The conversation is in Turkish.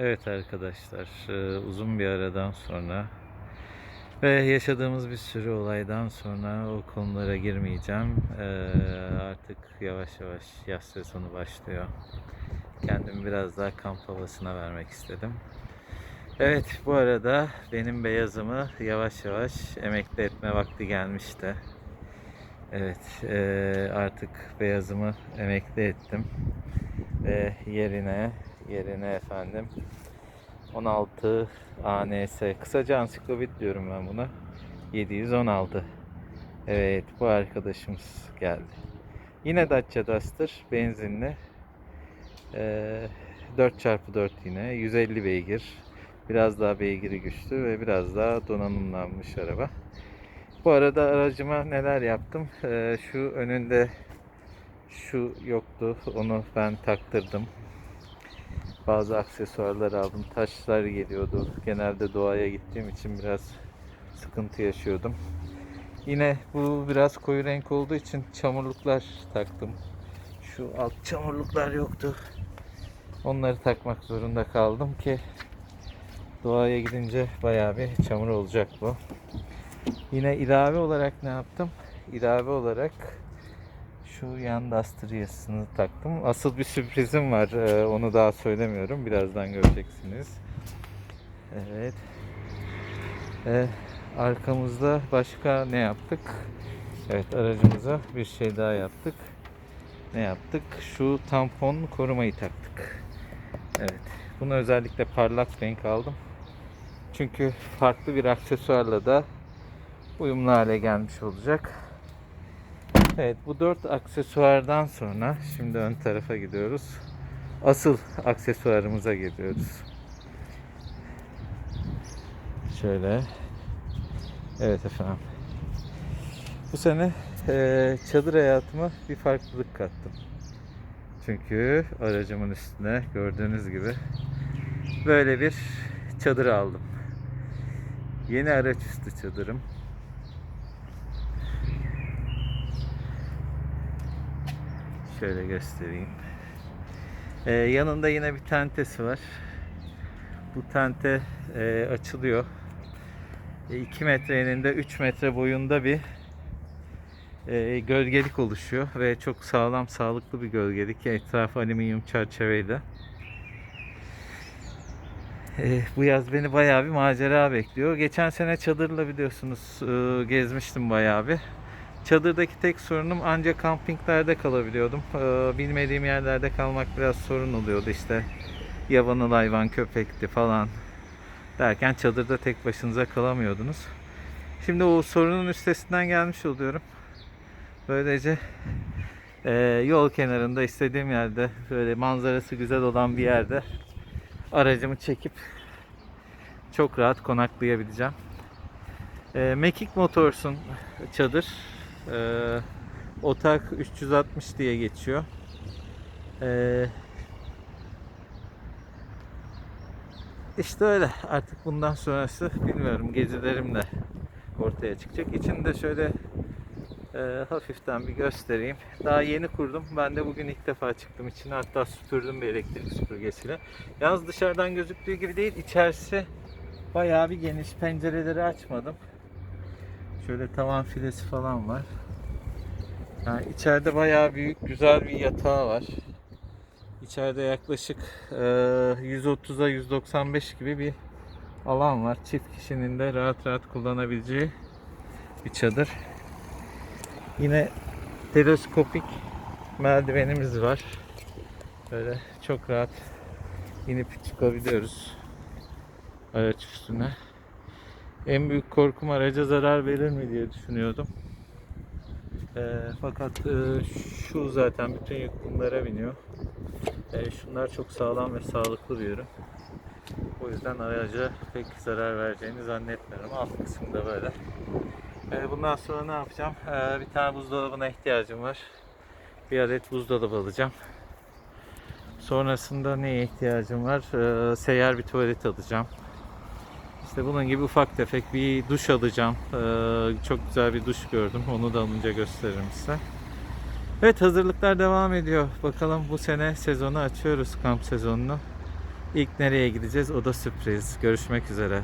Evet arkadaşlar, e, uzun bir aradan sonra ve yaşadığımız bir sürü olaydan sonra o konulara girmeyeceğim. E, Artık yavaş yavaş yaz sezonu başlıyor. Kendimi biraz daha kamp havasına vermek istedim. Evet, bu arada benim beyazımı yavaş yavaş emekli etme vakti gelmişti. Evet, e, artık beyazımı emekli ettim ve yerine yerine efendim. 16 ANS kısaca ansiklopedi diyorum ben buna. 716 evet bu arkadaşımız geldi. Yine Dacia Duster benzinli. Ee, 4x4 yine. 150 beygir. Biraz daha beygiri güçlü ve biraz daha donanımlanmış araba. Bu arada aracıma neler yaptım? Ee, şu önünde şu yoktu. Onu ben taktırdım bazı aksesuarlar aldım. Taşlar geliyordu. Genelde doğaya gittiğim için biraz sıkıntı yaşıyordum. Yine bu biraz koyu renk olduğu için çamurluklar taktım. Şu alt çamurluklar yoktu. Onları takmak zorunda kaldım ki doğaya gidince bayağı bir çamur olacak bu. Yine ilave olarak ne yaptım? İlave olarak şu yan Duster'ını taktım. Asıl bir sürprizim var. Ee, onu daha söylemiyorum. Birazdan göreceksiniz. Evet. Ee, arkamızda başka ne yaptık? Evet aracımıza bir şey daha yaptık. Ne yaptık? Şu tampon korumayı taktık. Evet. Bunu özellikle parlak renk aldım. Çünkü farklı bir aksesuarla da uyumlu hale gelmiş olacak. Evet bu dört aksesuardan sonra şimdi ön tarafa gidiyoruz. Asıl aksesuarımıza geliyoruz. Şöyle. Evet efendim. Bu sene eee, çadır hayatıma bir farklılık kattım. Çünkü aracımın üstüne gördüğünüz gibi böyle bir çadır aldım. Yeni araç üstü çadırım. Şöyle göstereyim. Ee, yanında yine bir tentesi var. Bu tente e, açılıyor. 2 metre eninde 3 metre boyunda bir e, gölgelik oluşuyor ve çok sağlam sağlıklı bir gölgelik. Etrafı alüminyum çerçeveyle. E, bu yaz beni bayağı bir macera bekliyor. Geçen sene çadırla biliyorsunuz e, gezmiştim bayağı bir. Çadırdaki tek sorunum ancak kampinglerde kalabiliyordum. Ee, bilmediğim yerlerde kalmak biraz sorun oluyordu işte. Yabanıl hayvan, köpekti falan derken çadırda tek başınıza kalamıyordunuz. Şimdi o sorunun üstesinden gelmiş oluyorum. Böylece e, yol kenarında istediğim yerde böyle manzarası güzel olan bir yerde aracımı çekip çok rahat konaklayabileceğim. E, Mekik Motors'un çadır ee, Otak 360 diye geçiyor. Ee, işte öyle. Artık bundan sonrası bilmiyorum gezilerimle ortaya çıkacak. İçinde şöyle e, hafiften bir göstereyim. Daha yeni kurdum. Ben de bugün ilk defa çıktım içine. Hatta süpürdüm bir elektrik süpürgesiyle. Yalnız dışarıdan gözüktüğü gibi değil. İçerisi bayağı bir geniş. Pencereleri açmadım. Şöyle tavan filesi falan var. Yani içeride bayağı büyük, güzel bir yatağı var. İçeride yaklaşık e, 130'a 195 gibi bir alan var. Çift kişinin de rahat rahat kullanabileceği bir çadır. Yine teleskopik merdivenimiz var. Böyle çok rahat inip çıkabiliyoruz araç üstüne. En büyük korkum araca zarar verir mi diye düşünüyordum. E, fakat e, şu zaten bütün yük bunlara biniyor. E, şunlar çok sağlam ve sağlıklı bir ürün. O yüzden araca pek zarar vereceğini zannetmiyorum. Alt kısımda böyle. E, bundan sonra ne yapacağım? E, bir tane buzdolabına ihtiyacım var. Bir adet buzdolabı alacağım. Sonrasında neye ihtiyacım var? E, seyyar bir tuvalet alacağım. İşte bunun gibi ufak tefek bir duş alacağım. Ee, çok güzel bir duş gördüm. Onu da alınca gösteririm size. Evet hazırlıklar devam ediyor. Bakalım bu sene sezonu açıyoruz kamp sezonunu. İlk nereye gideceğiz? O da sürpriz. Görüşmek üzere.